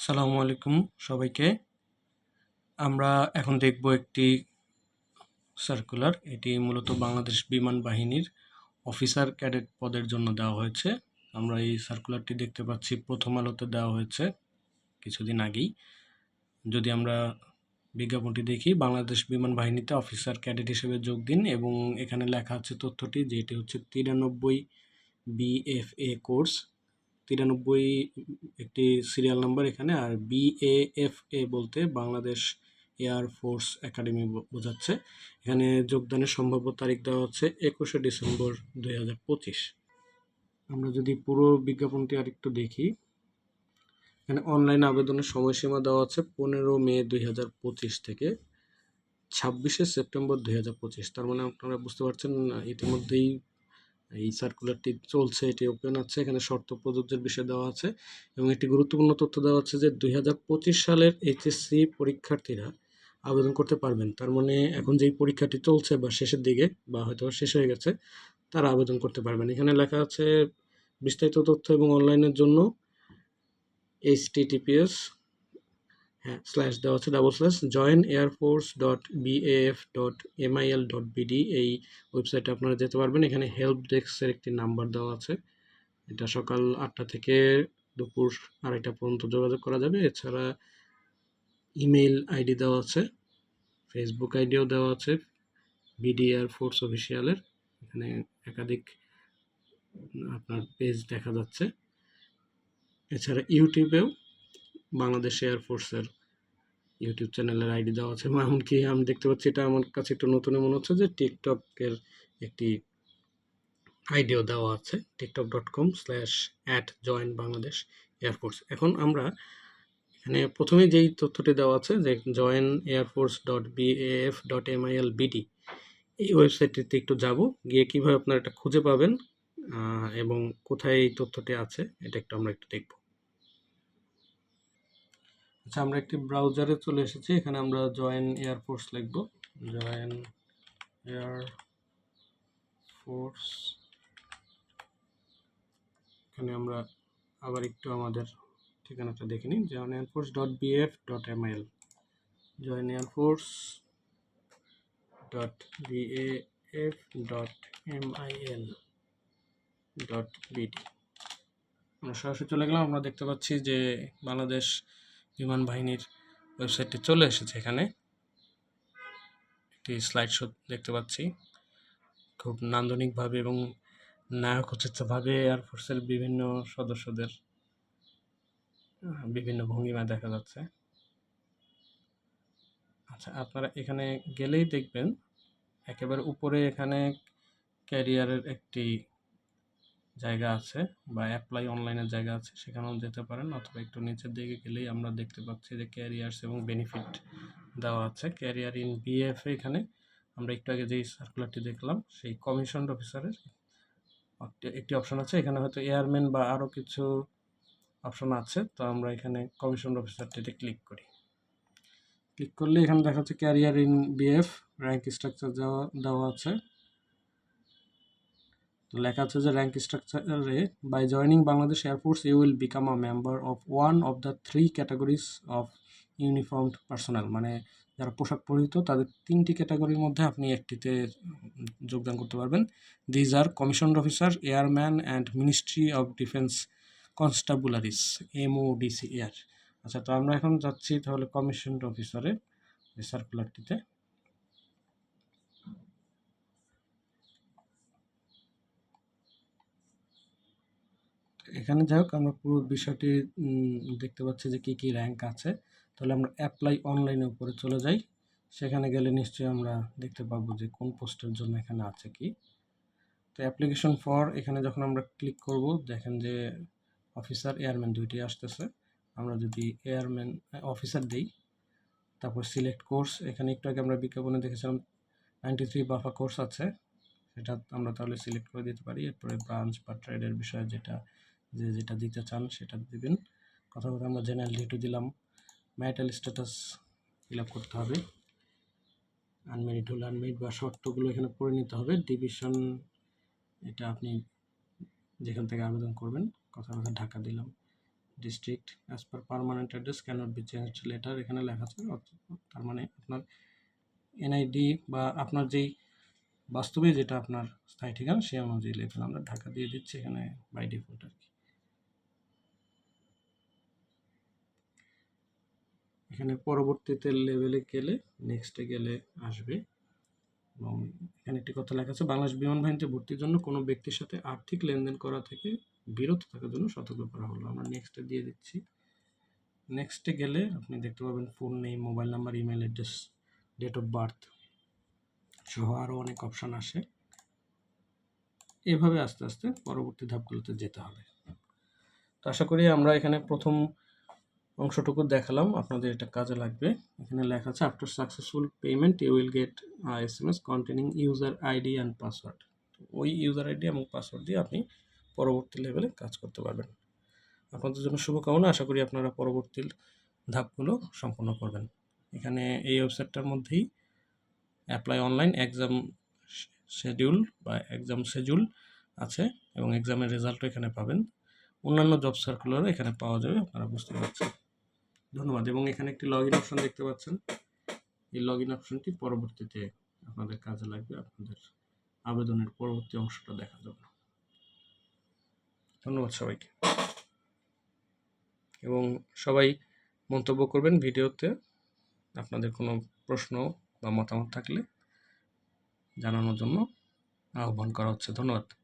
সালামু আলাইকুম সবাইকে। আমরা এখন দেখব একটি সার্কুলার এটি মূলত বাংলাদেশ বিমান বাহিনীর অফিসার ক্যাডেট পদের জন্য দেওয়া হয়েছে। আমরা এই সার্কুলারটি দেখতে পাচ্ছি, প্রথম আলোতে দেওয়া হয়েছে কিছুদিন আগেই। যদি আমরা বিজ্ঞাপনটি দেখি, বাংলাদেশ বিমান বাহিনীতে অফিসার ক্যাডেট হিসেবে যোগ দিন এবং এখানে লেখা আছে তথ্যটি যেটি হচ্ছে তিরানব্বই বিএফএ কোর্স তিরানব্বই একটি সিরিয়াল নাম্বার এখানে, আর বিএএফএ বলতে বাংলাদেশ এয়ার ফোর্স একাডেমি বোঝাচ্ছে। এখানে যোগদানের সম্ভাব্য তারিখ দেওয়া হচ্ছে একুশে ডিসেম্বর দুই হাজার পঁচিশ। আমরা যদি পুরো বিজ্ঞাপনটি আরেকটু দেখি, এখানে অনলাইন আবেদনের সময়সীমা দেওয়া আছে পনেরো মে দুই হাজার পঁচিশ থেকে ছাব্বিশে সেপ্টেম্বর দুই হাজার পঁচিশ। তার মানে আপনারা বুঝতে পারছেন ইতিমধ্যেই এই সার্কুলারটি চলছে, এটি ওপেন আছে এখানে শর্ত প্রযোজ্যের বিষয় দেওয়া আছে এবং একটি গুরুত্বপূর্ণ তথ্য দেওয়া আছে যে দুই হাজার পঁচিশ সালের এইচএসসি পরীক্ষার্থীরা আবেদন করতে পারবেন। তার মানে এখন যেই পরীক্ষাটি চলছে বা শেষের দিকে বা হয়তো শেষ হয়ে গেছে, তারা আবেদন করতে পারবেন। এখানে লেখা আছে বিস্তারিত তথ্য এবং অনলাইনের জন্য এইচ হ্যাঁ স্ল্যাশ দেওয়া আছে double slash join air force dot BAF dot MIL dot BD এই ওয়েবসাইটে আপনারা যেতে পারবেন। এখানে হেল্প ডেস্কের একটি নাম্বার দেওয়া আছে। এটা সকাল আটটা থেকে দুপুর আড়াইটা পর্যন্ত যোগাযোগ করা যাবে। এছাড়া ইমেল আইডি দেওয়া আছে ফেসবুক আইডিও দেওয়া আছে বিডি এয়ারফোর্স অফিসিয়ালের এখানে একাধিক আপনার পেজ দেখা যাচ্ছে। এছাড়া ইউটিউবেও বাংলাদেশ এয়ারফোর্সের ইউটিউব চ্যানেলের আইডি দেওয়া আছে। এমনকি আমি দেখতে পাচ্ছি এটা আমার কাছে একটু নতুন। মনে হচ্ছে যে টিকটকের একটি আইডিও দেওয়া আছে। TikTok dot com slash at join Bangladesh air force এখন আমরা এখানে প্রথমে যেই তথ্যটি দেওয়া আছে যে join air force dot BAF dot MIL BD এই ওয়েবসাইটটিতে একটু যাব। গিয়ে কীভাবে আপনারা এটা খুঁজে পাবেন এবং কোথায় এই তথ্যটি আছে, এটা একটু আমরা একটু দেখব। আচ্ছা আমরা একটি ব্রাউজারে চলে এসেছি। এখানে আমরা জয়েন এয়ারফোর্স লিখব। জয়েন এয়ার ফোর্স এখানে আমরা আবার একটু আমাদের ঠিকানাটা দেখে নিন join air force dot BF dot MIL join air force dot BAF dot MIL dot BD আমরা সরাসরি চলে গেলাম। আমরা দেখতে পাচ্ছি যে বাংলাদেশ বিমান বাহিনীর ওয়েবসাইটটি চলে এসেছে এখানে। একটি স্লাইড শো দেখতে পাচ্ছি। খুব নান্দনিকভাবে এবং নায়কোচিতভাবে এয়ারফোর্সের বিভিন্ন সদস্যদের বিভিন্ন ভঙ্গিমা দেখা যাচ্ছে। আচ্ছা আপনারা এখানে গেলেই দেখবেন, একেবারে উপরে এখানে ক্যারিয়ারের একটি জায়গা আছে বা অ্যাপ্লাই অনলাইনের জায়গা আছে, সেখানেও যেতে পারেন। অথবা একটু নিচের দিকে গেলেই আমরা দেখতে পাচ্ছি যে ক্যারিয়ার্স এবং বেনিফিট দেওয়া আছে। ক্যারিয়ার ইন বিএফ এখানে আমরা একটু আগে যেই সার্কুলারটি দেখলাম, সেই কমিশন অফিসারের একটি অপশন আছে। এখানে হয়তো এয়ারম্যান বা আরও কিছু অপশন আছে। তো আমরা এখানে কমিশন অফিসারটিতে ক্লিক করি। ক্লিক করলে এখানে দেখা যাচ্ছে career in BF rank structure দেওয়া দেওয়া আছে। লেখা আছে যে rank স্ট্রাকচারে by joining Bangladesh air force you will become a member of one of the three categories of uniformed personnel মানে যারা পোশাক পরিহিত, তাদের তিনটি ক্যাটাগরির মধ্যে আপনি একটিতে যোগদান করতে পারবেন। These are commission officer airman and ministry of defence constabularies MODC air আচ্ছা তো আমরা এখন যাচ্ছি তাহলে কমিশন অফিসারে সার্কুলারটিতে এখানে যাই হোক, আমরা পুরো বিষয়টি দেখতে পাচ্ছি যে কী কী র্যাঙ্ক আছে। তাহলে আমরা অ্যাপ্লাই অনলাইনের উপরে চলে যাই। সেখানে গেলে নিশ্চয়ই আমরা দেখতে পাবো যে কোন পোস্টের জন্য এখানে আছে কি। তো অ্যাপ্লিকেশন ফর এখানে যখন আমরা ক্লিক করব, দেখেন যে অফিসার এয়ারম্যান দুইটি আসতেছে। আমরা যদি এয়ারম্যান অফিসার দিই, তারপর সিলেক্ট কোর্স এখানে একটু আগে আমরা বিজ্ঞাপনে দেখেছিলাম নাইনটি থ্রি বাফা কোর্স আছে। সেটা আমরা তাহলে সিলেক্ট করে দিতে পারি। এরপরে ব্রাঞ্চ বা ট্রেডের বিষয়ে যেটা যে যেটা দিতে চান সেটা দিবেন। কথা কথা আমরা জেনারেল ডিটু দিলাম। ম্যারিটাল স্ট্যাটাস ফিল করতে হবে। আনমেরিড হলে আনমেরিড বা শর্তগুলো এখানে পড়ে নিতে হবে। ডিভিশন এটা আপনি যেখান থেকে আবেদন করবেন। কথা কথা ঢাকা দিলাম। District as per permanent address cannot be change letter এখানে লেখা আছে। তার মানে আপনার এনআইডি বা আপনার যেই বাস্তবে যেটা আপনার স্থায়ী ঠিকানা সেই অনুযায়ী লিখবেন আমরা ঢাকা দিয়ে দিচ্ছি এখানে বাই ডিফল্ট আর কি। এখানে পরবর্তীতে লেভেলে গেলে নেক্সটে গেলে আসবে। এবং এখানে একটি কথা লেখা আছে, বাংলাদেশ বিমান বাহিনীতে ভর্তির জন্য কোনো ব্যক্তির সাথে আর্থিক লেনদেন করা থেকে বিরত থাকার জন্য সতর্ক করা হলো। আমরা নেক্সটে দিয়ে দিচ্ছি। নেক্সটে গেলে আপনি দেখতে পাবেন ফোন নেই mobile number email address date of birth সহ আরও অনেক অপশান আসে। এভাবে আস্তে আস্তে পরবর্তী ধাপগুলোতে যেতে হবে। তো আশা করি আমরা এখানে প্রথম অংশটুকু দেখালাম, আপনাদের এটা কাজে লাগবে। এখানে লেখা আছে after successful payment you will get S M S containing user ID and password ওই ইউজার আইডি এবং পাসওয়ার্ড দিয়ে আপনি পরবর্তী লেভেলে কাজ করতে পারবেন। আপনাদের জন্য শুভকামনা, আশা করি আপনারা পরবর্তী ধাপগুলো সম্পন্ন করবেন। এখানে এই ওয়েবসাইটটার মধ্যেই অ্যাপ্লাই অনলাইন এক্সাম শেডিউল বা এক্সাম শেডিউল আছে এবং এক্সামের রেজাল্টও এখানে পাবেন। অন্যান্য জব সার্কুলারও এখানে পাওয়া যাবে, আপনারা বুঝতে পারছেন। ধন্যবাদ। এবং এখানে একটি লগ ইন অপশন দেখতে পাচ্ছেন। এই লগ ইন অপশনটি পরবর্তীতে আপনাদের কাজে লাগবে। আপনাদের আবেদনের পরবর্তী অংশটা দেখা যাবে। ধন্যবাদ সবাইকে। এবং সবাই মন্তব্য করবেন ভিডিওতে। আপনাদের কোনো প্রশ্ন বা মতামত থাকলে জানানোর জন্য আহ্বান করা হচ্ছে। ধন্যবাদ।